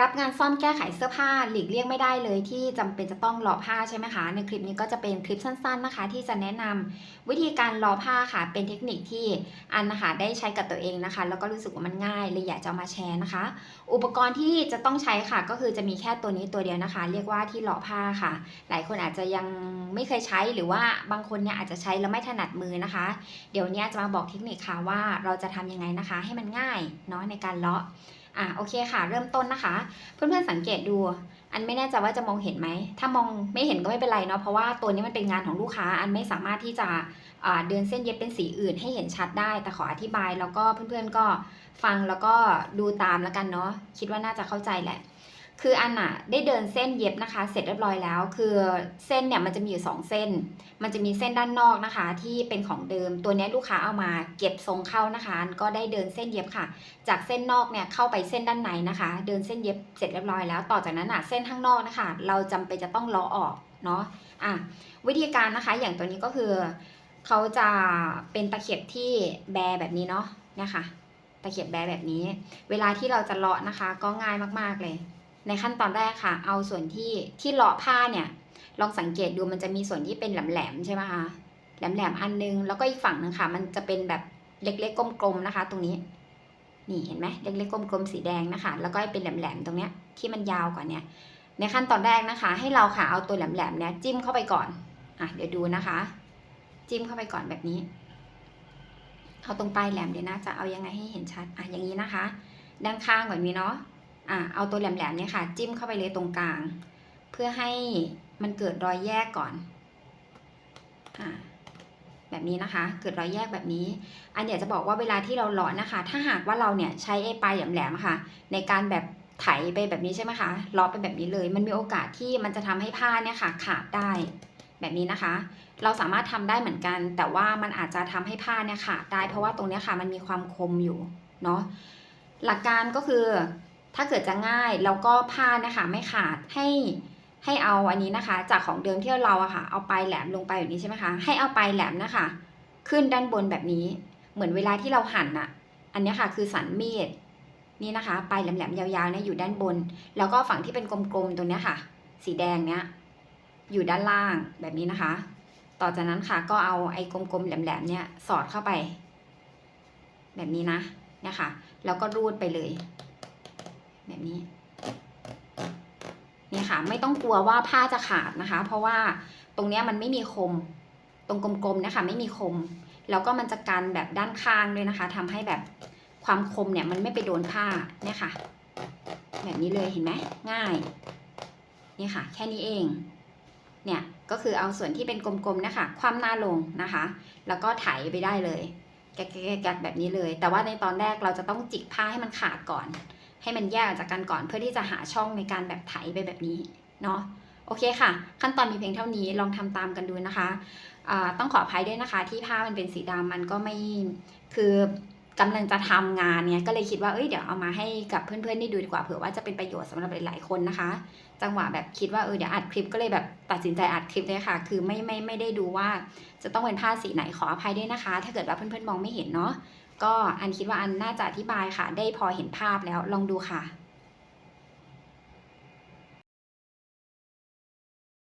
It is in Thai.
รับงานซ่อมแก้ไขเสื้อผ้าหลีกเลี่ยงไม่ได้เลยที่จำเป็นจะต้องเลาะผ้าใช่ไหมคะ ในคลิปนี้ก็จะเป็นคลิปสั้น ๆนะคะ ที่จะแนะนำวิธีการเลาะผ้าค่ะเป็นเทคนิคที่อันนะคะได้ใช้กับตัวเองนะคะ แล้วก็รู้สึกว่ามันง่ายเลยอยากจะมาแชร์นะคะ อุปกรณ์ที่จะต้องใช้ค่ะ ก็คือจะมีแค่ตัวนี้ตัวเดียวนะคะ เรียกว่าที่เลาะผ้าค่ะ หลายคนอาจจะยังไม่เคยใช้หรือว่าบางคนเนี่ยอาจจะใช้แล้วไม่ถนัดมือนะคะ เดี๋ยวนี้จะมาบอกเทคนิคค่ะว่าเราจะทำยังไงนะคะ ให้มันง่ายเนาะในการเลาะ อะโอเคค่ะ เริ่มต้นนะคะ เพื่อนๆสังเกตดู อันไม่แน่ใจว่าจะมองเห็นไหม ถ้ามองไม่เห็นก็ไม่เป็นไรเนาะเพราะว่าตัวนี้มันเป็นงานของลูกค้า อันไม่สามารถที่จะเดินเส้นเย็บเป็นสีอื่นให้เห็นชัดได้ แต่ขออธิบายแล้วก็เพื่อนๆก็ฟังแล้วก็ดูตามแล้วกันเนาะคิดว่าน่าจะเข้าใจแหละ คืออันน่ะได้เดินเส้นเย็บนะคะ เสร็จเรียบร้อยแล้ว คือเส้นเนี่ยมันจะมีอยู่สองเส้น มันจะมีเส้นด้านนอกนะคะ ที่เป็นของเดิมตัวนี้ลูกค้าเอามาเก็บทรงเข้านะคะ ก็ได้เดินเส้นเย็บค่ะ จากเส้นนอกเนี่ยเข้าไปเส้นด้านในนะคะ เดินเส้นเย็บเสร็จเรียบร้อยแล้ว ต่อจากนั้นอะเส้นข้างนอกนะคะ เราจำเป็นจะต้องเลาะออกเนาะอะวิธีการนะคะ อย่างตัวนี้ก็คือเขาจะเป็นตะเข็บที่แบแบบนี้เนาะเนี่ยค่ะตะเข็บแบแบบนี้ เวลาที่เราจะเลาะนะคะ ก็ง่ายมากๆเลย ในขั้นตอนแรกค่ะ เอาส่วนที่ที่เลาะผ้าเนี่ย ลองสังเกตดูมันจะมีส่วนที่เป็นแหลมๆใช่ไหมคะแหลมๆอันนึงแล้วก็อีกฝั่งนึงค่ะ มันจะเป็นแบบเล็กๆกลมๆนะคะ ตรงนี้ นี่เห็นไหมเล็กๆกลมๆสีแดงนะคะ แล้วก็เป็นแหลมๆตรงเนี้ยที่มันยาวกว่าเนี้ยในขั้นตอนแรกนะคะ ให้เราค่ะเอาตัวแหลมๆเนี้ยจิ้มเข้าไปก่อนอะเดี๋ยวดูนะคะ จิ้มเข้าไปก่อนแบบนี้เอาตรงปลายแหลมเดี๋ยวนะจะเอายังไงให้เห็นชัดอะอย่างนี้นะคะ ด้านข้างแบบนี้เนาะ อะเอาตัวแหลมๆเนี่ยค่ะ จิ้มเข้าไปเลยตรงกลาง เพื่อให้มันเกิดรอยแยกก่อนอะแบบนี้นะคะ เกิดรอยแยกแบบนี้ อันเดี๋ยจะบอกว่าเวลาที่เราหลอนนะคะ ถ้าหากว่าเราเนี่ยใช้ไอ้ปลายแหลมๆค่ะ ในการแบบไถไปแบบนี้ใช่ไหมคะลาะไปแบบนี้เลย มันมีโอกาสที่มันจะทำให้ผ้าเนี่ยค่ะ ขาดได้แบบนี้นะคะ เราสามารถทำได้เหมือนกัน แต่ว่ามันอาจจะทำให้ผ้าเนี่ยขาดได้ เพราะว่าตรงเนี้ยค่ะมันมีความคมอยู่เนาะหลักการก็คือ ถ้าเกิดจะง่ายแล้วก็ผ้านะคะไม่ขาดให้ให้เอาอันนี้นะคะ จากของเดิมที่เราอะค่ะ เอาปลายแหลมลงไปแบบนี้ใช่ไหมคะให้เอาปลายแหลมนะคะ ขึ้นด้านบนแบบนี้ เหมือนเวลาที่เราหั่นอะอันนี้ค่ะคือสันมีดนี่นะคะปลายแหลมๆยาวๆเนี่ยอยู่ด้านบน แล้วก็ฝั่งที่เป็นกลมๆตรงเนี้ยค่ะ สีแดงเนี้ยอยู่ด้านล่างแบบนี้นะคะ ต่อจากนั้นค่ะก็เอาไอ้กลมๆแหลมๆเนี่ยสอดเข้าไป แบบนี้นะเนี่ยค่ะแล้วก็รูดไปเลย แบบนี้นี่ค่ะ ไม่ต้องกลัวว่าผ้าจะขาดนะคะ เพราะว่าตรงเนี้ยมันไม่มีคม ตรงกลมๆนี่ยค่ะไม่มีคม แล้วก็มันจะกันแบบด้านข้างด้วยนะคะทำให้แบบความคมเนี่ยมันไม่ไปโดนผ้าเนี่ยค่ะ แบบนี้เลยเห็นไหมง่ายนี่ค่ะ แค่นี้เองเนี่ยก็คือเอาส่วนที่เป็นกลมๆนะคะคว่ำหน้าลงนะคะ แล้วก็ไถไปได้เลย แกะๆแบบนี้เลย แต่ว่าในตอนแรกเราจะต้องจิกผ้าให้มันขาดก่อน ให้มันแยกออกจากกันก่อนเพื่อที่จะหาช่องในการแบบไถไปแบบนี้เนาะโอเคค่ะ ขั้นตอนมีเพียงเท่านี้ลองทำตามกันดูนะคะต้องขออภัยด้วยนะคะ ที่ผ้ามันเป็นสีดำมันก็ไม่คือกำลังจะทำงานเนี่ยก็เลยคิดว่าเอ้ยเดี๋ยวเอามาให้กับเพื่อนๆได้ดูดีกว่าเผื่อว่าจะเป็นประโยชน์สำหรับหลายๆคนนะคะ จังหวะแบบคิดว่าเออเดี๋ยวอัดคลิปก็เลยแบบตัดสินใจอัดคลิปเลยค่ะ คือไม่ไม่ไม่ได้ดูว่าจะต้องเป็นผ้าสีไหนขออภัยด้วยนะคะ ถ้าเกิดว่าเพื่อนๆมองไม่เห็นเนาะ ก็อันคิดว่าอันน่าจะอธิบายค่ะ ได้พอเห็นภาพแล้วลองดูค่ะ